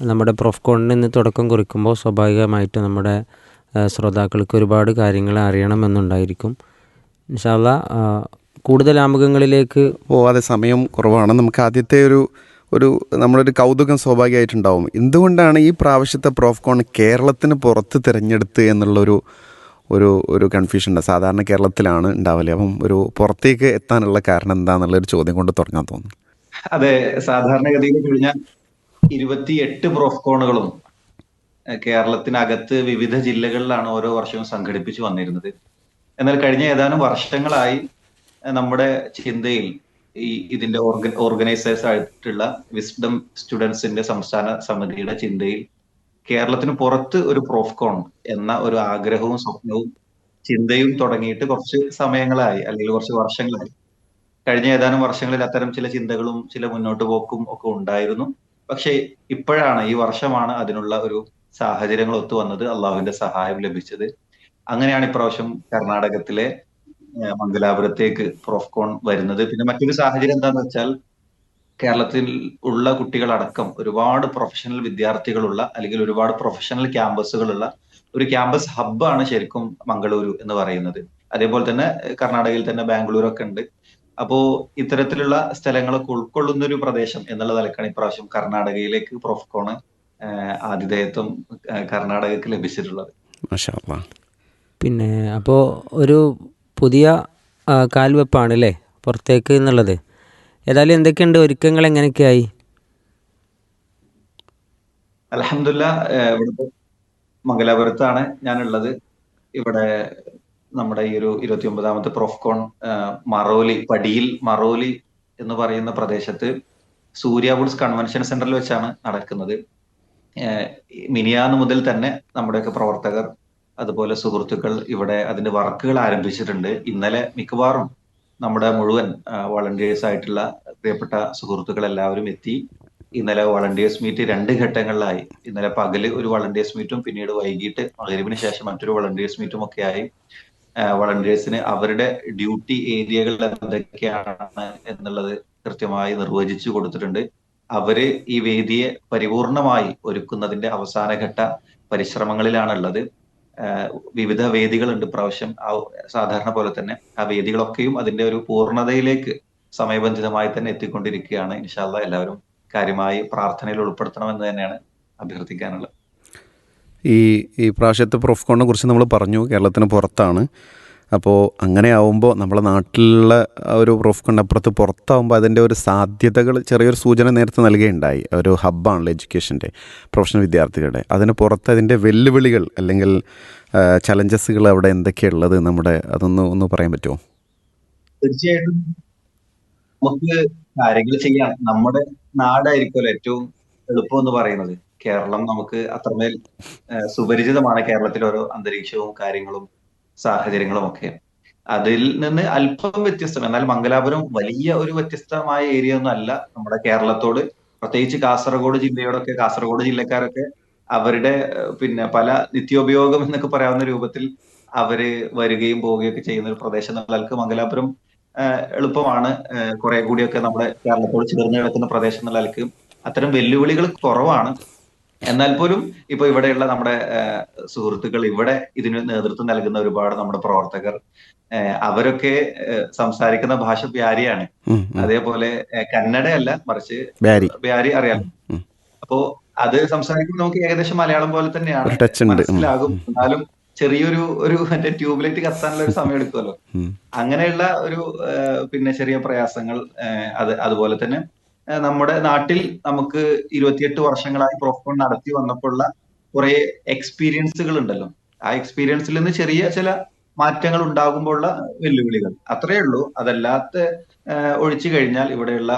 നമ്മുടെ പ്രൊഫ്കോണിന് നിന്ന് തുടക്കം കുറിക്കുമ്പോൾ സ്വാഭാവികമായിട്ട് നമ്മുടെ ശ്രോതാക്കൾക്ക് ഒരുപാട് കാര്യങ്ങൾ അറിയണമെന്നുണ്ടായിരിക്കും. ഇൻഷാല്ല കൂടുതൽ ആമുഖങ്ങളിലേക്ക് പോവാതെ അതെ സമയം കുറവാണ്. നമുക്ക് ആദ്യത്തെ ഒരു ഒരു നമ്മളൊരു കൗതുകം സ്വാഭാവികമായിട്ടുണ്ടാവും. എന്തുകൊണ്ടാണ് ഈ പ്രാവശ്യത്തെ പ്രോഫ്കോൺ കേരളത്തിന് പുറത്ത് തിരഞ്ഞെടുത്ത് എന്നുള്ളൊരു ഒരു ഒരു കൺഫ്യൂഷൻ ഉണ്ട്. സാധാരണ കേരളത്തിലാണ് ഉണ്ടാവില്ല അപ്പം ഒരു പുറത്തേക്ക് എത്താനുള്ള കാരണം എന്താണെന്നുള്ളൊരു ചോദ്യം കൊണ്ട് തുടങ്ങാൻ തോന്നുന്നു. അതെ സാധാരണഗതിയിൽ കഴിഞ്ഞ ഇരുപത്തിയെട്ട് പ്രോഫ്കോണുകളും കേരളത്തിനകത്ത് വിവിധ ജില്ലകളിലാണ് ഓരോ വർഷവും സംഘടിപ്പിച്ചു വന്നിരുന്നത്. എന്നാൽ കഴിഞ്ഞ ഏതാനും വർഷങ്ങളായി നമ്മുടെ ചിന്തയിൽ ഈ ഇതിന്റെ ഓർഗ ഓർഗനൈസേഴ്സ് ആയിട്ടുള്ള വിസ്ഡം സ്റ്റുഡൻസിന്റെ സംസ്ഥാന സമിതിയുടെ ചിന്തയിൽ കേരളത്തിന് പുറത്ത് ഒരു പ്രോഫ്കോൺ എന്ന ഒരു ആഗ്രഹവും സ്വപ്നവും ചിന്തയും തുടങ്ങിയിട്ട് കുറച്ച് സമയങ്ങളായി അല്ലെങ്കിൽ കുറച്ച് വർഷങ്ങളായി. കഴിഞ്ഞ ഏതാനും വർഷങ്ങളിൽ അത്തരം ചില ചിന്തകളും ചില മുന്നോട്ട് പോക്കും ഒക്കെ ഉണ്ടായിരുന്നു. പക്ഷേ ഇപ്പോഴാണ് ഈ വർഷമാണ് അതിനുള്ള ഒരു സാഹചര്യങ്ങൾ ഒത്തു വന്നത്. അള്ളാഹുവിന്റെ സഹായം ലഭിച്ചത്. അങ്ങനെയാണ് ഇപ്രാവശ്യം കർണാടകത്തിലെ മംഗലാപുരത്തേക്ക് പ്രോഫ്കോൺ വരുന്നത്. പിന്നെ മറ്റൊരു സാഹചര്യം എന്താന്ന് വെച്ചാൽ കേരളത്തിൽ ഉള്ള കുട്ടികളടക്കം ഒരുപാട് പ്രൊഫഷണൽ വിദ്യാർത്ഥികളുള്ള അല്ലെങ്കിൽ ഒരുപാട് പ്രൊഫഷണൽ ക്യാമ്പസുകളുള്ള ഒരു ക്യാമ്പസ് ഹബ്ബാണ് ശരിക്കും മംഗളൂരു എന്ന് പറയുന്നത്. അതേപോലെ തന്നെ കർണാടകയിൽ തന്നെ ബാംഗ്ലൂർ ഒക്കെ ഉണ്ട്. അപ്പോ ഇത്തരത്തിലുള്ള സ്ഥലങ്ങളൊക്കെ ഉൾക്കൊള്ളുന്ന ഒരു പ്രദേശം എന്നുള്ള നിലക്കാണ് ഇപ്രാവശ്യം കർണാടകയിലേക്ക് പ്രൊഫ്കോണ് ആതിഥേയത്വം കർണാടകക്ക് ലഭിച്ചിട്ടുള്ളത്. പിന്നെ അപ്പോ ഒരു പുതിയ കാൽവെപ്പാണ് അല്ലേ പുറത്തേക്ക് എന്നുള്ളത്. ഏതായാലും എന്തൊക്കെയുണ്ട് ഒരുക്കങ്ങൾ എങ്ങനെയൊക്കെയായി? അലഹമില്ല ഇവിടുത്തെ മംഗലാപുരത്താണ് ഞാനുള്ളത്. ഇവിടെ നമ്മുടെ ഈ ഒരു ഇരുപത്തി ഒമ്പതാമത്തെ പ്രോഫ്കോൺ മറോലി പടിയിൽ മറോലി എന്ന് പറയുന്ന പ്രദേശത്ത് സൂര്യ വുഡ്സ് കൺവെൻഷൻ സെന്ററിൽ വെച്ചാണ് നടക്കുന്നത്. മിനിയാന്ന് മുതൽ തന്നെ നമ്മുടെയൊക്കെ പ്രവർത്തകർ അതുപോലെ സുഹൃത്തുക്കൾ ഇവിടെ അതിന്റെ വർക്കുകൾ ആരംഭിച്ചിട്ടുണ്ട്. ഇന്നലെ മിക്കവാറും നമ്മുടെ മുഴുവൻ വളണ്ടിയേഴ്സ് ആയിട്ടുള്ള പ്രിയപ്പെട്ട സുഹൃത്തുക്കൾ എല്ലാവരും എത്തി. ഇന്നലെ വളണ്ടിയേഴ്സ് മീറ്റ് രണ്ട് ഘട്ടങ്ങളിലായി. ഇന്നലെ പകൽ ഒരു വളണ്ടിയേഴ്സ് മീറ്റും പിന്നീട് വൈകിട്ട് മകരിവിന് ശേഷം മറ്റൊരു വളണ്ടിയേഴ്സ് മീറ്റും ഒക്കെ ആയി. വളണ്ടിയേഴ്സിന് അവരുടെ ഡ്യൂട്ടി ഏരിയകൾ എന്തൊക്കെയാണ് എന്നുള്ളത് കൃത്യമായി നിർവചിച്ചു കൊടുത്തിട്ടുണ്ട്. അവർ ഈ വേദിയെ പരിപൂർണമായി ഒരുക്കുന്നതിന്റെ അവസാനഘട്ട പരിശ്രമങ്ങളിലാണുള്ളത്. വിവിധ വേദികളുണ്ട് പ്രാവശ്യം. സാധാരണ പോലെ തന്നെ ആ വേദികളൊക്കെയും അതിന്റെ ഒരു പൂർണതയിലേക്ക് സമയബന്ധിതമായി തന്നെ എത്തിക്കൊണ്ടിരിക്കുകയാണ്. ഇൻഷാല്ല എല്ലാവരും കാര്യമായി പ്രാർത്ഥനയിൽ ഉൾപ്പെടുത്തണമെന്ന് തന്നെയാണ് അഭ്യർത്ഥിക്കാനുള്ളത്. ഈ ഈ പ്രാവശ്യത്തെ പ്രൊഫ്കോണിനെ കുറിച്ച് നമ്മൾ പറഞ്ഞു. കേരളത്തിന് പുറത്താണ്. അപ്പോൾ അങ്ങനെ ആവുമ്പോൾ നമ്മുടെ നാട്ടിലുള്ള ഒരു പ്രൊഫ്കോണിന്റെ അപ്പുറത്ത് പുറത്താവുമ്പോൾ അതിന്റെ ഒരു സാധ്യതകൾ ചെറിയൊരു സൂചന നേരത്തെ നൽകുകയുണ്ടായി. ഒരു ഹബ്ബാണല്ലോ എഡ്യൂക്കേഷന്റെ പ്രൊഫഷണൽ വിദ്യാർത്ഥികളുടെ. അതിന് പുറത്ത് അതിന്റെ വെല്ലുവിളികൾ അല്ലെങ്കിൽ ചലഞ്ചസുകൾ അവിടെ എന്തൊക്കെയുള്ളത്? നമ്മുടെ അതൊന്ന് ഒന്ന് പറയാൻ പറ്റുമോ? തീർച്ചയായിട്ടും. നമുക്ക് കാര്യങ്ങൾ ചെയ്യാം. നമ്മുടെ നാടായിരിക്കുമല്ലോ ഏറ്റവും എളുപ്പം എന്ന് പറയുന്നത്. കേരളം നമുക്ക് അത്രമേൽ സുപരിചിതമാണ് കേരളത്തിലെ ഓരോ അന്തരീക്ഷവും കാര്യങ്ങളും സാഹചര്യങ്ങളും ഒക്കെ. അതിൽ നിന്ന് അല്പം വ്യത്യസ്തം എന്നാൽ മംഗലാപുരം വലിയ ഒരു വ്യത്യസ്തമായ ഏരിയ ഒന്നും അല്ല. നമ്മുടെ കേരളത്തോട് പ്രത്യേകിച്ച് കാസർഗോഡ് ജില്ലയോടൊക്കെ കാസർഗോഡ് ജില്ലക്കാരൊക്കെ അവരുടെ പിന്നെ പല നിത്യോപയോഗം എന്നൊക്കെ പറയാവുന്ന രൂപത്തിൽ അവർ വരികയും പോവുകയൊക്കെ ചെയ്യുന്ന ഒരു പ്രദേശം. എന്നുള്ളവർക്ക് മംഗലാപുരം എളുപ്പമാണ്. കുറെ കൂടിയൊക്കെ നമ്മുടെ കേരളത്തോട് ചേർന്ന് കിടക്കുന്ന പ്രദേശം എന്നുള്ളവർക്ക് അത്തരം വെല്ലുവിളികൾ കുറവാണ്. എന്നാൽ പോലും ഇപ്പൊ ഇവിടെയുള്ള നമ്മുടെ സുഹൃത്തുക്കൾ ഇവിടെ ഇതിന് നേതൃത്വം നൽകുന്ന ഒരുപാട് നമ്മുടെ പ്രവർത്തകർ അവരൊക്കെ സംസാരിക്കുന്ന ഭാഷ ബ്യാരിയാണ്. അതേപോലെ കന്നഡയല്ല മറിച്ച് ബ്യാരി അറിയാം. അപ്പോ അത് സംസാരിക്കുമ്പോൾ നമുക്ക് ഏകദേശം മലയാളം പോലെ തന്നെയാണ്. മനസ്സിലാകും. എന്നാലും ചെറിയൊരു ഒരു മറ്റേ ട്യൂബ്ലൈറ്റ് കത്താനുള്ള ഒരു സമയം എടുക്കുമല്ലോ. അങ്ങനെയുള്ള ഒരു പിന്നെ ചെറിയ പ്രയാസങ്ങൾ അത് അതുപോലെ തന്നെ നമ്മുടെ നാട്ടിൽ നമുക്ക് ഇരുപത്തിയെട്ട് വർഷങ്ങളായി പ്രൊഫോൺ നടത്തി വന്നപ്പോഴുള്ള കുറെ എക്സ്പീരിയൻസുകൾ ഉണ്ടല്ലോ. ആ എക്സ്പീരിയൻസിൽ നിന്ന് ചെറിയ ചില മാറ്റങ്ങൾ ഉണ്ടാകുമ്പോഴുള്ള വെല്ലുവിളികൾ. അത്രയേ ഉള്ളൂ. അതല്ലാത്ത ഒഴിച്ചു കഴിഞ്ഞാൽ ഇവിടെയുള്ള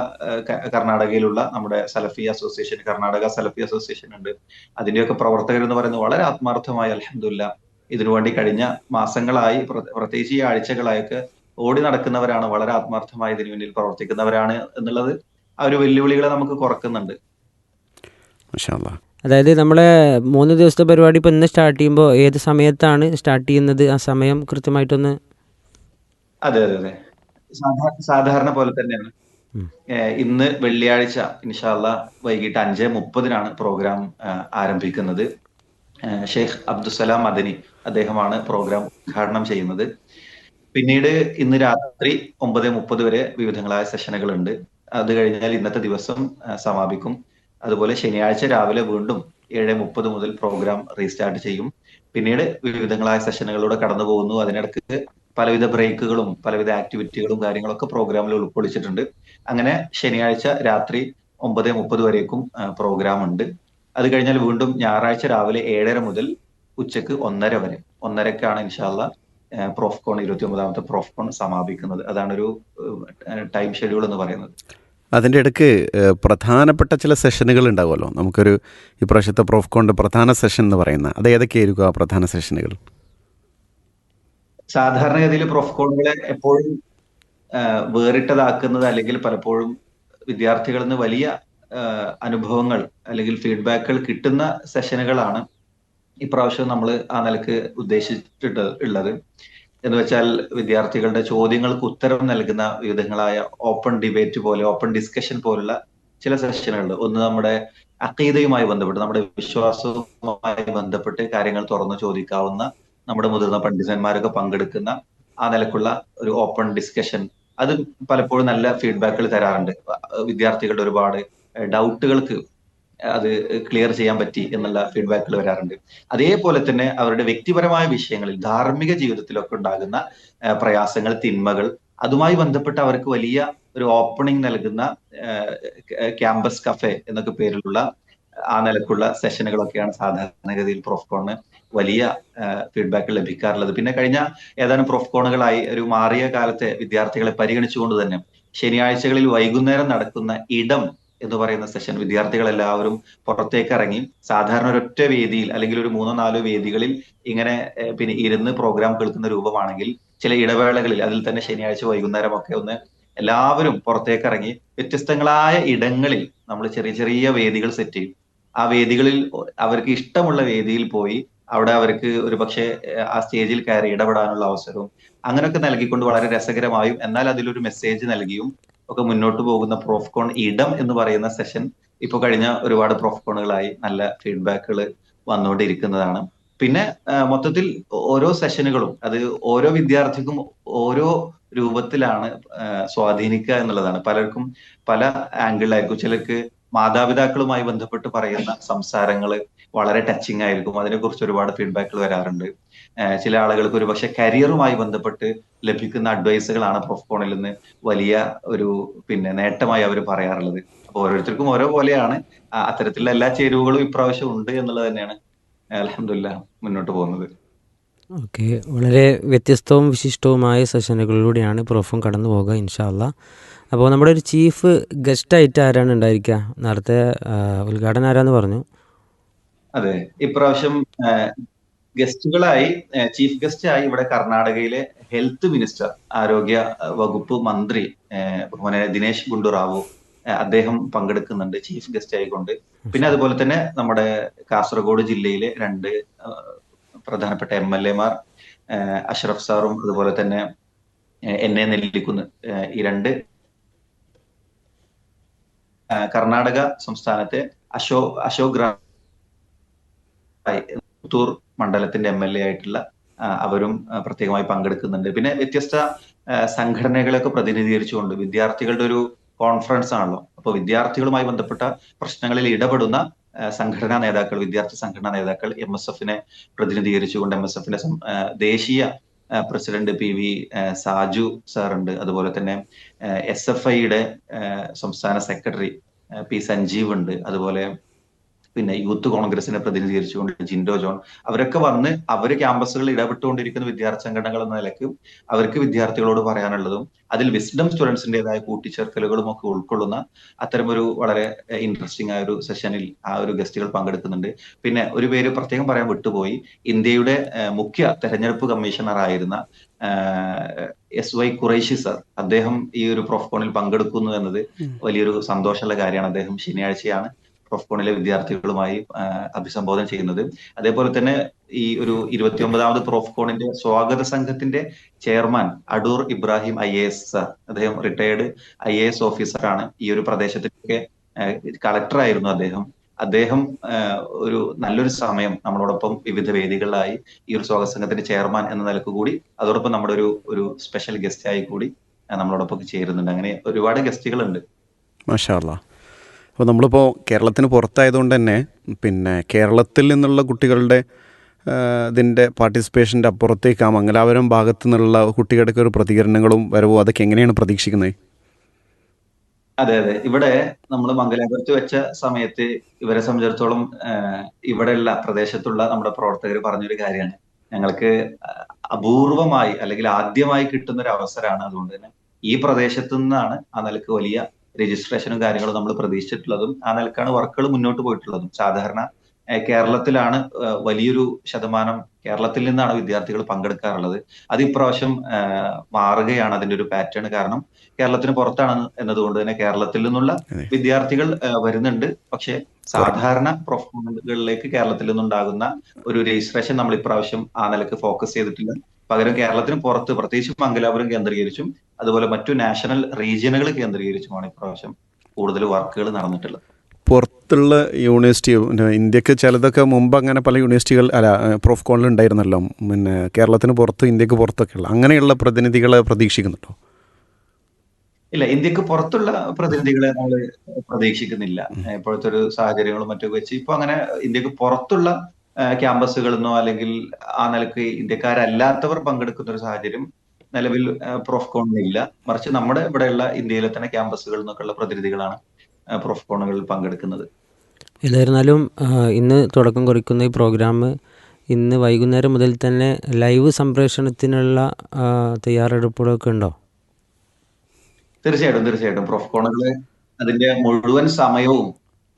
കർണാടകയിലുള്ള നമ്മുടെ സലഫി അസോസിയേഷൻ കർണാടക സലഫി അസോസിയേഷൻ ഉണ്ട്. അതിന്റെയൊക്കെ പ്രവർത്തകർ എന്ന് പറയുന്നത് വളരെ ആത്മാർത്ഥമായി അലഹമില്ല ഇതിനുവേണ്ടി കഴിഞ്ഞ മാസങ്ങളായി പ്ര- പ്രത്യേകിച്ച് ഈ ആഴ്ചകളായൊക്കെ ഓടി നടക്കുന്നവരാണ് വളരെ ആത്മാർത്ഥമായി ഇതിനു വേണ്ടി പ്രവർത്തിക്കുന്നവരാണ് എന്നുള്ളത് ആ ഒരു വെല്ലുവിളികളെ നമുക്ക് കുറക്കുന്നുണ്ട്. അതായത് നമ്മളെ മൂന്ന് ദിവസത്തെ പരിപാടി ഇപ്പോൾ ഇന്ന് സ്റ്റാർട്ട് ചെയ്യുമ്പോൾ ഏത് സമയത്താണ് സ്റ്റാർട്ട് ചെയ്യുന്നത്? ആ സമയം കൃത്യമായിട്ടൊന്ന് അതെ അതെ അതെ. സാധാരണ പോലെ തന്നെയാണ്. ഇന്ന് വെള്ളിയാഴ്ച ഇൻഷാല്ല വൈകിട്ട് അഞ്ച് മുപ്പതിനാണ് പ്രോഗ്രാം ആരംഭിക്കുന്നത്. ഷെയ്ഖ് അബ്ദുസലാം മദനി അദ്ദേഹമാണ് പ്രോഗ്രാം ഉദ്ഘാടനം ചെയ്യുന്നത്. പിന്നീട് ഇന്ന് രാത്രി ഒമ്പത് മുപ്പത് വരെ വിവിധങ്ങളായ സെഷനുകൾ ഉണ്ട് അത് കഴിഞ്ഞാൽ ഇന്നത്തെ ദിവസം സമാപിക്കും. അതുപോലെ ശനിയാഴ്ച രാവിലെ വീണ്ടും ഏഴ് മുപ്പത് മുതൽ പ്രോഗ്രാം റീസ്റ്റാർട്ട് ചെയ്യും. പിന്നീട് വിവിധങ്ങളായ സെഷനുകളിലൂടെ കടന്നു പോകുന്നു. അതിനിടക്ക് പലവിധ ബ്രേക്കുകളും പലവിധ ആക്ടിവിറ്റികളും കാര്യങ്ങളൊക്കെ പ്രോഗ്രാമിൽ ഉൾക്കൊള്ളിച്ചിട്ടുണ്ട്. അങ്ങനെ ശനിയാഴ്ച രാത്രി ഒമ്പത് മുപ്പത് വരേക്കും പ്രോഗ്രാം ഉണ്ട്. അത് കഴിഞ്ഞാൽ വീണ്ടും ഞായറാഴ്ച രാവിലെ ഏഴര മുതൽ ഉച്ചയ്ക്ക് ഒന്നര വരെ. ഒന്നരക്കാണ് ഇൻഷാല്ല പ്രോഫ്കോൺ ഇരുപത്തി ഒമ്പതാമത്തെ പ്രോഫ്കോൺ സമാപിക്കുന്നത്. അതാണ് ഒരു ടൈം ഷെഡ്യൂൾ എന്ന് പറയുന്നത്. അതിന്റെ ഇടയ്ക്ക് പ്രധാനപ്പെട്ട ചില സെഷനുകൾ ഉണ്ടാവുമല്ലോ. നമുക്കൊരു ഈ പ്രാവശ്യത്തെ പ്രോഫ്കോണിന്റെ പ്രധാന സെഷൻ എന്ന് പറയുന്ന അത് ഏതൊക്കെയായിരിക്കും ആ പ്രധാന സെഷനുകൾ? സാധാരണഗതിയിൽ പ്രൊഫ്കോണുകളെ എപ്പോഴും വേറിട്ടതാക്കുന്നത് അല്ലെങ്കിൽ പലപ്പോഴും വിദ്യാർത്ഥികളിൽ നിന്ന് വലിയ അനുഭവങ്ങൾ അല്ലെങ്കിൽ ഫീഡ്ബാക്കുകൾ കിട്ടുന്ന സെഷനുകളാണ് ഇപ്രാവശ്യം നമ്മൾ ആ നിലയ്ക്ക് ഉദ്ദേശിച്ചിട്ട് ഉള്ളത്. എന്ന് വെച്ചാൽ വിദ്യാർത്ഥികളുടെ ചോദ്യങ്ങൾക്ക് ഉത്തരം നൽകുന്ന വിവിധങ്ങളായ ഓപ്പൺ ഡിബേറ്റ് പോലെ ഓപ്പൺ ഡിസ്കഷൻ പോലുള്ള ചില സെഷനുകളുണ്ട് ഒന്ന് നമ്മുടെ അക്കീതയുമായി ബന്ധപ്പെട്ട് നമ്മുടെ വിശ്വാസവുമായി ബന്ധപ്പെട്ട് കാര്യങ്ങൾ തുറന്നു ചോദിക്കാവുന്ന നമ്മുടെ മുതിർന്ന പണ്ഡിതന്മാരൊക്കെ പങ്കെടുക്കുന്ന ആ നിലക്കുള്ള ഒരു ഓപ്പൺ ഡിസ്കഷൻ അത് പലപ്പോഴും നല്ല ഫീഡ്ബാക്കുകൾ തരാറുണ്ട്. വിദ്യാർത്ഥികളുടെ ഒരുപാട് ഡൗട്ടുകൾക്ക് അത് ക്ലിയർ ചെയ്യാൻ പറ്റി എന്നുള്ള ഫീഡ്ബാക്കുകൾ വരാറുണ്ട്. അതേപോലെ തന്നെ അവരുടെ വ്യക്തിപരമായ വിഷയങ്ങളിൽ ധാർമ്മിക ജീവിതത്തിലൊക്കെ ഉണ്ടാകുന്ന പ്രയാസങ്ങൾ തിന്മകൾ അതുമായി ബന്ധപ്പെട്ട് അവർക്ക് വലിയ ഒരു ഓപ്പണിംഗ് നൽകുന്ന ക്യാമ്പസ് കഫേ എന്നൊക്കെ പേരിലുള്ള ആ നിലക്കുള്ള സെഷനുകളൊക്കെയാണ് സാധാരണഗതിയിൽ പ്രോഫ്കോണിന് വലിയ ഫീഡ്ബാക്ക് ലഭിക്കാറുള്ളത്. പിന്നെ കഴിഞ്ഞ ഏതാനും പ്രൊഫ്കോണുകളായി ഒരു മാറിയ കാലത്തെ വിദ്യാർത്ഥികളെ പരിഗണിച്ചുകൊണ്ട് തന്നെ ശനിയാഴ്ചകളിൽ വൈകുന്നേരം നടക്കുന്ന ഇടം എന്ന് പറയുന്ന സെഷൻ വിദ്യാർത്ഥികൾ എല്ലാവരും പുറത്തേക്ക് ഇറങ്ങി സാധാരണ ഒരൊറ്റ വേദിയിൽ അല്ലെങ്കിൽ ഒരു മൂന്നോ നാലോ വേദികളിൽ ഇങ്ങനെ പിന്നെ ഇരുന്ന് പ്രോഗ്രാം കേൾക്കുന്ന രൂപമാണെങ്കിൽ ചില ഇടവേളകളിൽ അതിൽ തന്നെ ശനിയാഴ്ച വൈകുന്നേരം ഒക്കെ ഒന്ന് എല്ലാവരും പുറത്തേക്ക് ഇറങ്ങി വ്യത്യസ്തങ്ങളായ ഇടങ്ങളിൽ നമ്മൾ ചെറിയ ചെറിയ വേദികൾ സെറ്റ് ചെയ്യും. ആ വേദികളിൽ അവർക്ക് ഇഷ്ടമുള്ള വേദിയിൽ പോയി അവിടെ അവർക്ക് ഒരു പക്ഷേ ആ സ്റ്റേജിൽ കയറി ഇടപെടാനുള്ള അവസരവും അങ്ങനെയൊക്കെ നൽകിക്കൊണ്ട് വളരെ രസകരമായും എന്നാൽ അതിലൊരു മെസ്സേജ് നൽകിയും ഒക്കെ മുന്നോട്ട് പോകുന്ന പ്രോഫ്കോൺ ഇടം എന്ന് പറയുന്ന സെഷൻ ഇപ്പൊ കഴിഞ്ഞ ഒരുപാട് പ്രോഫ്കോണുകളായി നല്ല ഫീഡ്ബാക്കുകൾ വന്നുകൊണ്ടിരിക്കുന്നതാണ്. പിന്നെ മൊത്തത്തിൽ ഓരോ സെഷനുകളും അത് ഓരോ വിദ്യാർത്ഥിക്കും ഓരോ രൂപത്തിലാണ് സ്വാധീനിക്കുക എന്നുള്ളതാണ്. പലർക്കും പല ആംഗിളിലായിരിക്കും ചിലർക്ക് മാതാപിതാക്കളുമായി ബന്ധപ്പെട്ട് പറയുന്ന സംസാരങ്ങൾ വളരെ ടച്ചിങ് ആയിരിക്കും. അതിനെക്കുറിച്ച് ഒരുപാട് ഫീഡ്ബാക്കുകൾ വരാറുണ്ട്. ചില ആളുകൾക്ക് ഒരു പക്ഷെ കരിയറുമായി ബന്ധപ്പെട്ട് ലഭിക്കുന്ന അഡ്വൈസുകളാണ് പ്രൊഫ്കോണിൽ നിന്ന് വലിയ ഒരു പിന്നെ നേട്ടമായി അവർ പറയാറുള്ളത്. അപ്പൊ ഓരോരുത്തർക്കും ഓരോ പോലെയാണ്. അത്തരത്തിലുള്ള എല്ലാ ചേരുവകളും ഇപ്രാവശ്യം ഉണ്ട് എന്നുള്ളത് തന്നെയാണ് അലഹമില്ല മുന്നോട്ട് പോകുന്നത്. ഓക്കെ. വളരെ വ്യത്യസ്തവും വിശിഷ്ടവുമായ സെഷനുകളിലൂടെയാണ് പ്രൊഫും കടന്നു പോകുക ഇൻഷാല്ല അപ്പോൾ നമ്മുടെ ഒരു ചീഫ് ഗസ്റ്റായിട്ട് ആരാണ് ഉണ്ടായിരിക്കുക? നേരത്തെ ഉദ്ഘാടനം ആരാന്ന് പറഞ്ഞു? അതെ. ഇപ്രാവശ്യം ഗസ്റ്റുകളായി ചീഫ് ഗസ്റ്റ് ആയി ഇവിടെ കർണാടകയിലെ ഹെൽത്ത് മിനിസ്റ്റർ ആരോഗ്യ വകുപ്പ് മന്ത്രി ബഹുമാനായ ദിനേശ് ഗുണ്ടുറാവു അദ്ദേഹം പങ്കെടുക്കുന്നുണ്ട് ചീഫ് ഗസ്റ്റ് ആയിക്കൊണ്ട്. പിന്നെ അതുപോലെ തന്നെ നമ്മുടെ കാസർഗോഡ് ജില്ലയിലെ രണ്ട് പ്രധാനപ്പെട്ട എം എൽ എമാർ അഷ്റഫ് സാറും അതുപോലെ തന്നെ എൻ എ നെല്ലിക്കുന്ന് ഈ രണ്ട് കർണാടക സംസ്ഥാനത്തെ അശോ അശോക് ഗ്രാ പുത്തൂർ മണ്ഡലത്തിന്റെ എം എൽ എ ആയിട്ടുള്ള അവരും പ്രത്യേകമായി പങ്കെടുക്കുന്നുണ്ട്. പിന്നെ വ്യത്യസ്ത സംഘടനകളെയൊക്കെ പ്രതിനിധീകരിച്ചുകൊണ്ട് വിദ്യാർത്ഥികളുടെ ഒരു കോൺഫറൻസ് ആണല്ലോ. അപ്പൊ വിദ്യാർത്ഥികളുമായി ബന്ധപ്പെട്ട പ്രശ്നങ്ങളിൽ ഇടപെടുന്ന സംഘടനാ നേതാക്കൾ വിദ്യാർത്ഥി സംഘടനാ നേതാക്കൾ എം എസ് എഫിനെ പ്രതിനിധീകരിച്ചുകൊണ്ട് എം എസ് എഫിന്റെ ദേശീയ പ്രസിഡന്റ് പി വി സാജു സാറുണ്ട്. അതുപോലെ തന്നെ എസ് എഫ് ഐയുടെ സംസ്ഥാന സെക്രട്ടറി പി സഞ്ജീവ് ഉണ്ട്. അതുപോലെ പിന്നെ യൂത്ത് കോൺഗ്രസിനെ പ്രതിനിധീകരിച്ചുകൊണ്ട് ജിൻഡോ ജോൺ അവരൊക്കെ വന്ന് അവർ ക്യാമ്പസുകളിൽ ഇടപെട്ടുകൊണ്ടിരിക്കുന്ന വിദ്യാർത്ഥി സംഘടനകൾ എന്ന നിലയ്ക്ക് അവർക്ക് വിദ്യാർത്ഥികളോട് പറയാനുള്ളതും അതിൽ വിസ്ഡം സ്റ്റുഡൻസിന്റെതായ കൂട്ടിച്ചേർക്കലുകളും ഒക്കെ ഉൾക്കൊള്ളുന്ന അത്തരമൊരു വളരെ ഇൻട്രസ്റ്റിംഗ് ആയ ഒരു സെഷനിൽ ആ ഒരു ഗസ്റ്റുകൾ പങ്കെടുക്കുന്നുണ്ട്. പിന്നെ ഒരു പേര് പ്രത്യേകം പറയാൻ വിട്ടുപോയി. ഇന്ത്യയുടെ മുഖ്യ തെരഞ്ഞെടുപ്പ് കമ്മീഷണർ ആയിരുന്ന എസ് വൈ ഖുറൈഷി സർ അദ്ദേഹം ഈ ഒരു പ്രൊഫ്കോണിൽ പങ്കെടുക്കുന്നു എന്നത് വലിയൊരു സന്തോഷമുള്ള കാര്യമാണ്. അദ്ദേഹം ശനിയാഴ്ചയാണ് പ്രൊഫ്കോണിലെ വിദ്യാർത്ഥികളുമായി അഭിസംബോധന ചെയ്യുന്നത്. അതേപോലെ തന്നെ ഈ ഒരു ഇരുപത്തിയൊമ്പതാമത് പ്രൊഫ്കോണിന്റെ സ്വാഗത സംഘത്തിന്റെ chairman Adoor Ibrahim I A S sir. അദ്ദേഹം റിട്ടയർഡ് ഐ എ എസ് ഓഫീസറാണ് ഈ ഒരു പ്രദേശത്തിലൊക്കെ കളക്ടർ ആയിരുന്നു അദ്ദേഹം. അദ്ദേഹം ഒരു നല്ലൊരു സമയം നമ്മളോടൊപ്പം വിവിധ വേദികളിലായി ഈ ഒരു സ്വാഗത സംഘത്തിന്റെ ചെയർമാൻ എന്ന നിലയ്ക്ക് കൂടി അതോടൊപ്പം നമ്മുടെ ഒരു ഒരു സ്പെഷ്യൽ ഗസ്റ്റ് ആയി കൂടി നമ്മളോടൊപ്പം ചേരുന്നുണ്ട്. അങ്ങനെ ഒരുപാട് ഗസ്റ്റുകളുണ്ട് മാഷാല്ല അപ്പോൾ നമ്മളിപ്പോൾ കേരളത്തിന് പുറത്തായതുകൊണ്ട് തന്നെ പിന്നെ കേരളത്തിൽ നിന്നുള്ള കുട്ടികളുടെ ഇതിന്റെ പാർട്ടിസിപ്പേഷന്റെ അപ്പുറത്തേക്ക് ആ മംഗലാപുരം ഭാഗത്തു നിന്നുള്ള കുട്ടികളുടെ ഒരു പ്രതികരണങ്ങളും വരവും അതൊക്കെ എങ്ങനെയാണ് പ്രതീക്ഷിക്കുന്നത്? അതെ അതെ. ഇവിടെ നമ്മൾ മംഗലാപുരത്ത് വെച്ച സമയത്ത് ഇവരെ സംബന്ധിച്ചിടത്തോളം ഇവിടെയുള്ള പ്രദേശത്തുള്ള നമ്മുടെ പ്രവർത്തകർ പറഞ്ഞൊരു കാര്യമാണ്. ഞങ്ങൾക്ക് അപൂർവമായി അല്ലെങ്കിൽ ആദ്യമായി കിട്ടുന്ന ഒരു അവസരമാണ് അതുകൊണ്ട് തന്നെ ഈ പ്രദേശത്തു നിന്നാണ് ആ നിലയ്ക്ക് വലിയ രജിസ്ട്രേഷനും കാര്യങ്ങളും നമ്മൾ പ്രതീക്ഷിച്ചിട്ടുള്ളതും ആ നിലക്കാണ് വർക്കുകൾ മുന്നോട്ട് പോയിട്ടുള്ളതും. സാധാരണ കേരളത്തിലാണ് വലിയൊരു ശതമാനം കേരളത്തിൽ നിന്നാണ് വിദ്യാർത്ഥികൾ പങ്കെടുക്കാറുള്ളത്. അത് ഇപ്രാവശ്യം മാറുകയാണ് അതിന്റെ ഒരു പാറ്റേൺ കാരണം കേരളത്തിന് പുറത്താണ് എന്നതുകൊണ്ട് തന്നെ കേരളത്തിൽ നിന്നുള്ള വിദ്യാർത്ഥികൾ വരുന്നുണ്ട്. പക്ഷേ സാധാരണ പ്രൊഫഷണലുകളിലേക്ക് കേരളത്തിൽ നിന്നുണ്ടാകുന്ന ഒരു രജിസ്ട്രേഷൻ നമ്മൾ ഇപ്രാവശ്യം ആ നിലയ്ക്ക് ഫോക്കസ് ചെയ്തിട്ടില്ല. പകരം കേരളത്തിന് പുറത്ത് പ്രത്യേകിച്ച് മംഗലാപുരം കേന്ദ്രീകരിച്ചും അതുപോലെ മറ്റു നാഷണൽ റീജിയനുകൾ കേന്ദ്രീകരിച്ചുമാണ് ഇപ്രാവശ്യം കൂടുതൽ വർക്കുകൾ നടന്നിട്ടുള്ളത്. പുറത്തുള്ള യൂണിവേഴ്സിറ്റി ഇന്ത്യയ്ക്ക് ചിലതൊക്കെ മുമ്പ് അങ്ങനെ പല യൂണിവേഴ്സിറ്റികൾ അല്ല പ്രൊഫ് കോണിൽ ഉണ്ടായിരുന്നല്ലോ. പിന്നെ കേരളത്തിന് പുറത്ത് ഇന്ത്യയ്ക്ക് പുറത്തൊക്കെ ഉള്ള അങ്ങനെയുള്ള പ്രതിനിധികളെ പ്രതീക്ഷിക്കുന്നുണ്ടോ? ഇല്ല ഇന്ത്യയ്ക്ക് പുറത്തുള്ള പ്രതിനിധികളെ നമ്മൾ പ്രതീക്ഷിക്കുന്നില്ല. ഇപ്പോഴത്തെ ഒരു സാഹചര്യങ്ങളും മറ്റൊക്കെ വെച്ച് ഇപ്പൊ അങ്ങനെ ഇന്ത്യയ്ക്ക് പുറത്തുള്ള ക്യാമ്പസുകളിൽ നിന്നോ അല്ലെങ്കിൽ ആ നിലയ്ക്ക് ഇന്ത്യക്കാരല്ലാത്തവർ പങ്കെടുക്കുന്ന ഒരു സാഹചര്യം നിലവിൽ പ്രൊഫ്കോണിനില്ല മറിച്ച് നമ്മുടെ ഇവിടെയുള്ള ഇന്ത്യയിലെ തന്നെ ക്യാമ്പസുകളിൽ നിന്നൊക്കെയുള്ള പ്രതിനിധികളാണ് പ്രൊഫ്കോണുകളിൽ പങ്കെടുക്കുന്നത്. എന്നിരുന്നാലും ഇന്ന് തുടക്കം കുറിക്കുന്ന ഈ പ്രോഗ്രാം ഇന്ന് വൈകുന്നേരം മുതൽ തന്നെ ലൈവ് സംപ്രേഷണത്തിനുള്ള തയ്യാറെടുപ്പുകളൊക്കെ ഉണ്ടോ? തീർച്ചയായിട്ടും തീർച്ചയായിട്ടും. പ്രൊഫ്കോണുകൾ അതിന്റെ മുഴുവൻ സമയവും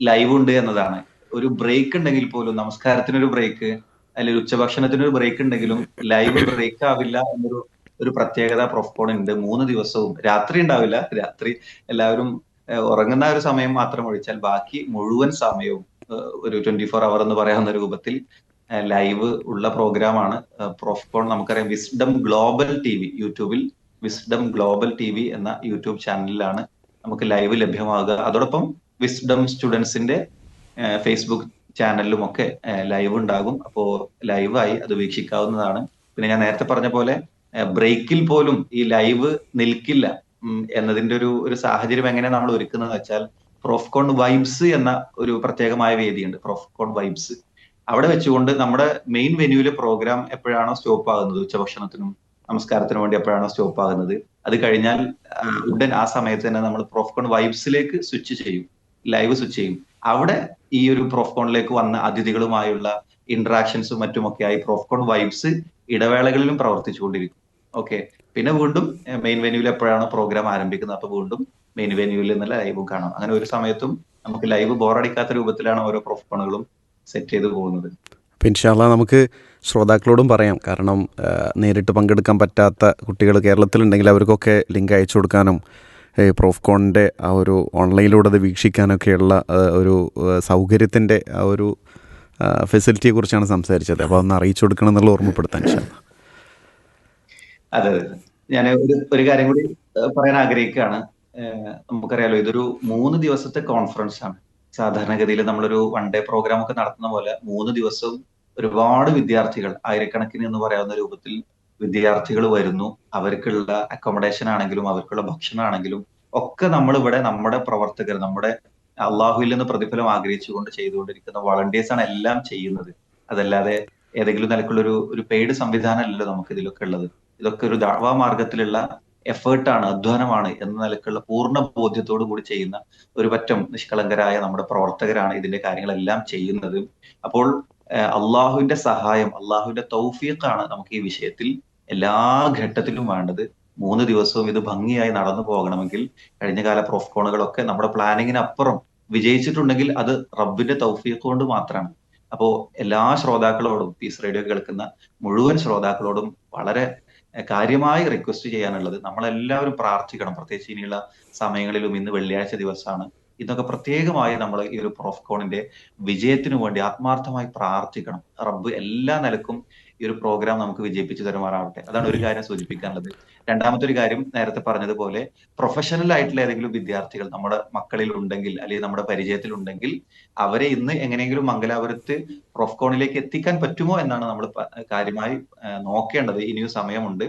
ലൈവ് ഉണ്ട് എന്നതാണ് ഒരു ബ്രേക്ക് ഉണ്ടെങ്കിൽ പോലും നമസ്കാരത്തിനൊരു ബ്രേക്ക് അല്ലെങ്കിൽ ഉച്ചഭക്ഷണത്തിനൊരു ബ്രേക്ക് ഉണ്ടെങ്കിലും ലൈവ് ബ്രേക്ക് ആവില്ല എന്നൊരു ഒരു പ്രത്യേകത പ്രൊഫ്കോൺ ഉണ്ട്. മൂന്ന് ദിവസവും. രാത്രി ഉണ്ടാവില്ല. രാത്രി എല്ലാവരും ഉറങ്ങുന്ന ഒരു സമയം മാത്രം ഒഴിച്ചാൽ ബാക്കി മുഴുവൻ സമയവും ഒരു ട്വന്റി ഫോർ അവർ എന്ന് പറയാവുന്ന രൂപത്തിൽ ലൈവ് ഉള്ള പ്രോഗ്രാമാണ് പ്രൊഫ്കോൺ നമുക്കറിയാം. വിസ്ഡം ഗ്ലോബൽ ടി വി യൂട്യൂബിൽ വിസ്ഡം ഗ്ലോബൽ ടി വി എന്ന യൂട്യൂബ് ചാനലിലാണ് നമുക്ക് ലൈവ് ലഭ്യമാകുക. അതോടൊപ്പം വിസ്ഡം സ്റ്റുഡൻസിന്റെ ഫേസ്ബുക്ക് ചാനലിലും ഒക്കെ ലൈവ് ഉണ്ടാകും അപ്പോ ലൈവായി അത് വീക്ഷിക്കാവുന്നതാണ്. പിന്നെ ഞാൻ നേരത്തെ പറഞ്ഞ പോലെ ബ്രേക്കിൽ പോലും ഈ ലൈവ് നിൽക്കില്ല. എന്നതിന്റെ ഒരു ഒരു സാഹചര്യം എങ്ങനെ നമ്മൾ ഒരുക്കുന്നത് വെച്ചാൽ പ്രൊഫ്കോൺ വൈബ്സ് എന്ന ഒരു പ്രത്യേകമായ വേദിയുണ്ട് പ്രൊഫ്കോൺ വൈബ്സ് അവിടെ വെച്ചുകൊണ്ട് നമ്മുടെ മെയിൻ വെന്യൂവിലെ പ്രോഗ്രാം എപ്പോഴാണോ സ്റ്റോപ്പ് ആകുന്നത് ഉച്ചഭക്ഷണത്തിനും നമസ്കാരത്തിനും വേണ്ടി എപ്പോഴാണോ സ്റ്റോപ്പ് ആകുന്നത് അത് കഴിഞ്ഞാൽ ഉടൻ ആ സമയത്ത് തന്നെ നമ്മൾ പ്രൊഫ്കോൺ വൈബ്സിലേക്ക് സ്വിച്ച് ചെയ്യും ലൈവ് സ്വിച്ച് ചെയ്യും. അവിടെ ഈ ഒരു പ്രോഫ്കോണിലേക്ക് വന്ന അതിഥികളുമായുള്ള ഇന്ററാക്ഷൻസും മറ്റുമൊക്കെ ആയി പ്രോഫ്കോൺ വൈബ്സ് ഇടവേളകളിലും പ്രവർത്തിച്ചുകൊണ്ടിരിക്കും. ഓക്കെ പിന്നെ വീണ്ടും മെയിൻ വെന്യൂവിൽ എപ്പോഴാണ് പ്രോഗ്രാം ആരംഭിക്കുന്നത് അപ്പൊ വീണ്ടും മെയിൻ വെന്യൂവിൽ നിന്ന് ലൈവ് കാണാം. അങ്ങനെ ഒരു സമയത്തും നമുക്ക് ലൈവ് ബോറടിക്കാത്ത രൂപത്തിലാണ് ഓരോ പ്രോഫ്കോണുകളും സെറ്റ് ചെയ്ത് പോകുന്നത്. ഇൻഷാല്ല നമുക്ക് ശ്രോതാക്കളോടും പറയാം. കാരണം നേരിട്ട് പങ്കെടുക്കാൻ പറ്റാത്ത കുട്ടികൾ കേരളത്തിലുണ്ടെങ്കിൽ അവർക്കൊക്കെ ലിങ്ക് അയച്ചു കൊടുക്കാനും പ്രോഫ്കോണിന്റെ ആ ഒരു ഓൺലൈനിലൂടെ അത് വീക്ഷിക്കാനൊക്കെയുള്ള ഒരു സൗകര്യത്തിന്റെ ആ ഒരു ഫെസിലിറ്റിയെ കുറിച്ചാണ് സംസാരിച്ചത്. അപ്പോൾ അതൊന്ന് അറിയിച്ചു കൊടുക്കണം എന്നുള്ള ഓർമ്മപ്പെടുത്താൻ അതെ ഞാൻ ഒരു ഒരു കാര്യം കൂടി പറയാൻ ആഗ്രഹിക്കുകയാണ്. നമുക്കറിയാലോ ഇതൊരു മൂന്ന് ദിവസത്തെ കോൺഫറൻസ് ആണ്. സാധാരണഗതിയിൽ നമ്മളൊരു വൺ ഡേ പ്രോഗ്രാം ഒക്കെ നടത്തുന്ന പോലെ മൂന്ന് ദിവസവും ഒരുപാട് വിദ്യാർത്ഥികൾ ആയിരക്കണക്കിന് എന്ന് പറയാവുന്ന രൂപത്തിൽ വിദ്യാർത്ഥികൾ വരുന്നു. അവർക്കുള്ള അക്കോമഡേഷൻ ആണെങ്കിലും അവർക്കുള്ള ഭക്ഷണം ആണെങ്കിലും ഒക്കെ നമ്മൾ ഇവിടെ നമ്മുടെ പ്രവർത്തകർ നമ്മുടെ അള്ളാഹുവിൽ നിന്ന് പ്രതിഫലം ആഗ്രഹിച്ചുകൊണ്ട് ചെയ്തുകൊണ്ടിരിക്കുന്ന വളണ്ടിയേഴ്സ് ആണ് എല്ലാം ചെയ്യുന്നത്. അതല്ലാതെ ഏതെങ്കിലും നിലക്കുള്ള ഒരു ഒരു പെയ്ഡ് സംവിധാനമല്ലല്ലോ നമുക്ക് ഇതിലൊക്കെ ഉള്ളത്. ഇതൊക്കെ ഒരു ദാവാ മാർഗത്തിലുള്ള എഫേർട്ടാണ് അധ്വാനമാണ് എന്ന നിലക്കുള്ള പൂർണ ബോധ്യത്തോടു കൂടി ചെയ്യുന്ന ഒരു പറ്റം നിഷ്കളങ്കരായ നമ്മുടെ പ്രവർത്തകരാണ് ഇതിന്റെ കാര്യങ്ങളെല്ലാം ചെയ്യുന്നത്. അപ്പോൾ അള്ളാഹുവിന്റെ സഹായം അള്ളാഹുവിന്റെ തൗഫീഖാണ് നമുക്ക് ഈ വിഷയത്തിൽ എല്ലാ ഘട്ടത്തിലും വേണ്ടത് മൂന്ന് ദിവസവും ഇത് ഭംഗിയായി നടന്നു പോകണമെങ്കിൽ കഴിഞ്ഞ കാല പ്രോഫ്കോണുകളൊക്കെ നമ്മുടെ പ്ലാനിങ്ങിനപ്പുറം വിജയിച്ചിട്ടുണ്ടെങ്കിൽ അത് റബ്ബിന്റെ തൗഫീഖ് കൊണ്ട് മാത്രമാണ്. അപ്പോ എല്ലാ ശ്രോതാക്കളോടും പീസ് റേഡിയോ കേൾക്കുന്ന മുഴുവൻ ശ്രോതാക്കളോടും വളരെ കാര്യമായി റിക്വസ്റ്റ് ചെയ്യാനുള്ളത് നമ്മളെല്ലാവരും പ്രാർത്ഥിക്കണം. പ്രത്യേകിച്ച് ഇനിയുള്ള സമയങ്ങളിലും ഇന്ന് വെള്ളിയാഴ്ച ദിവസമാണ്. ഇതൊക്കെ പ്രത്യേകമായി നമ്മൾ ഈ ഒരു പ്രോഫ്കോണിന്റെ വിജയത്തിനു വേണ്ടി ആത്മാർത്ഥമായി പ്രാർത്ഥിക്കണം. റബ്ബ് എല്ലാ നിലക്കും ഈ ഒരു പ്രോഗ്രാം നമുക്ക് വിജയിപ്പിച്ചു തരുമാറാവട്ടെ. അതാണ് ഒരു കാര്യം സൂചിപ്പിക്കാനുള്ളത്. രണ്ടാമത്തെ ഒരു കാര്യം നേരത്തെ പറഞ്ഞതുപോലെ പ്രൊഫഷണൽ ആയിട്ടുള്ള ഏതെങ്കിലും വിദ്യാർത്ഥികൾ നമ്മുടെ മക്കളിൽ ഉണ്ടെങ്കിൽ അല്ലെങ്കിൽ നമ്മുടെ പരിചയത്തിൽ ഉണ്ടെങ്കിൽ അവരെ ഇന്ന് എങ്ങനെയെങ്കിലും മംഗലാപുരത്ത് പ്രൊഫ്കോണിലേക്ക് എത്തിക്കാൻ പറ്റുമോ എന്നാണ് നമ്മൾ കാര്യമായി നോക്കേണ്ടത്. ഇനിയും സമയമുണ്ട്.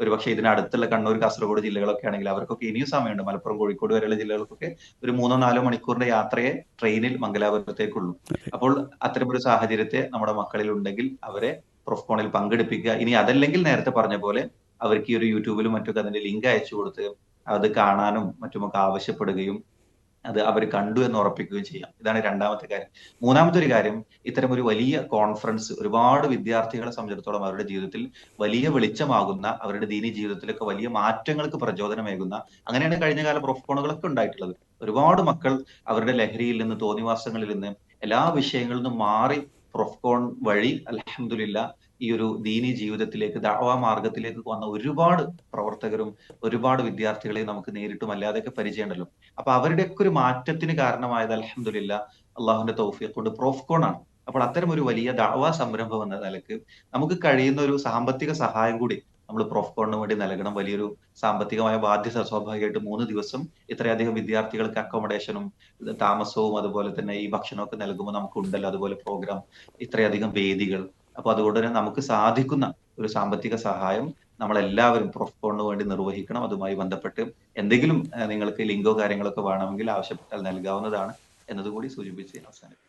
ഒരുപക്ഷെ ഇതിനടുത്തുള്ള കണ്ണൂർ കാസർഗോഡ് ജില്ലകളൊക്കെ ആണെങ്കിൽ അവർക്കൊക്കെ ഇനിയും സമയമുണ്ട്. മലപ്പുറം കോഴിക്കോട് വരെയുള്ള ജില്ലകൾക്കൊക്കെ ഒരു മൂന്നോ നാലോ മണിക്കൂറിന്റെ യാത്രയെ ട്രെയിനിൽ മംഗലാപുരത്തേക്കുള്ളൂ. അപ്പോൾ അത്തരമൊരു സാഹചര്യത്തെ നമ്മുടെ മക്കളിൽ ഉണ്ടെങ്കിൽ അവരെ പ്രൊഫ്കോണിൽ പങ്കെടുപ്പിക്കുക. ഇനി അതല്ലെങ്കിൽ നേരത്തെ പറഞ്ഞ പോലെ അവർക്ക് ഈ ഒരു യൂട്യൂബിലും മറ്റൊക്കെ അതിന്റെ ലിങ്ക് അയച്ചു കൊടുത്ത് അത് കാണാനും മറ്റുമൊക്കെ ആവശ്യപ്പെടുകയും അത് അവർ കണ്ടു എന്ന് ഉറപ്പിക്കുകയും ചെയ്യാം. ഇതാണ് രണ്ടാമത്തെ കാര്യം. മൂന്നാമത്തെ ഒരു കാര്യം ഇത്തരം ഒരു വലിയ കോൺഫറൻസ് ഒരുപാട് വിദ്യാർത്ഥികളെ സംബന്ധിച്ചിടത്തോളം അവരുടെ ജീവിതത്തിൽ വലിയ വെളിച്ചമാകുന്ന അവരുടെ ദീനി ജീവിതത്തിലൊക്കെ വലിയ മാറ്റങ്ങൾക്ക് പ്രചോദനമേകുന്ന അങ്ങനെയാണ് കഴിഞ്ഞ കാല പ്രൊഫോണുകളൊക്കെ ഉണ്ടായിട്ടുള്ളത്. ഒരുപാട് മക്കൾ അവരുടെ ലഹരിയിൽ നിന്ന് തോന്നിവാസങ്ങളിൽ നിന്ന് എല്ലാ വിഷയങ്ങളിൽ നിന്നും മാറി പ്രൊഫ്കോൺ വഴി അലഹമില്ല ഈ ഒരു ദീനി ജീവിതത്തിലേക്ക് ദാവാ മാർഗത്തിലേക്ക് വന്ന ഒരുപാട് പ്രവർത്തകരും ഒരുപാട് വിദ്യാർത്ഥികളെ നമുക്ക് നേരിട്ടും അല്ലാതെയൊക്കെ പരിചയമുണ്ടല്ലോ. അപ്പൊ അവരുടെയൊക്കെ ഒരു മാറ്റത്തിന് കാരണമായത് അലഹമില്ല അള്ളാഹുവിന്റെ തൗഫീഖ് കൊണ്ട് പ്രൊഫ്കോൺ ആണ് അപ്പോൾ അത്തരം ഒരു വലിയ ദാവാ സംരംഭം എന്ന നിലയ്ക്ക് നമുക്ക് കഴിയുന്ന ഒരു സാമ്പത്തിക സഹായം കൂടി നമ്മൾ പ്രോഫ്കോണിന് വേണ്ടി നൽകണം. വലിയൊരു സാമ്പത്തികമായ ബാധ്യത സ്വാഭാവികമായിട്ട് മൂന്ന് ദിവസം ഇത്രയധികം വിദ്യാർത്ഥികൾക്ക് അക്കോമഡേഷനും താമസവും അതുപോലെ തന്നെ ഈ ഭക്ഷണമൊക്കെ നൽകുമ്പോൾ നമുക്ക് ഉണ്ടല്ലോ അതുപോലെ പ്രോഗ്രാം ഇത്രയധികം വേദികൾ. അപ്പൊ അതുകൊണ്ട് തന്നെ നമുക്ക് സാധിക്കുന്ന ഒരു സാമ്പത്തിക സഹായം നമ്മളെല്ലാവരും പ്രൊഫ്കോണിന് വേണ്ടി നിർവഹിക്കണം. അതുമായി ബന്ധപ്പെട്ട് എന്തെങ്കിലും നിങ്ങൾക്ക് ലിങ്കോ കാര്യങ്ങളൊക്കെ വേണമെങ്കിൽ ആവശ്യപ്പെട്ടാൽ നൽകാവുന്നതാണ് എന്നതുകൂടി സൂചിപ്പിച്ച് അവസാനം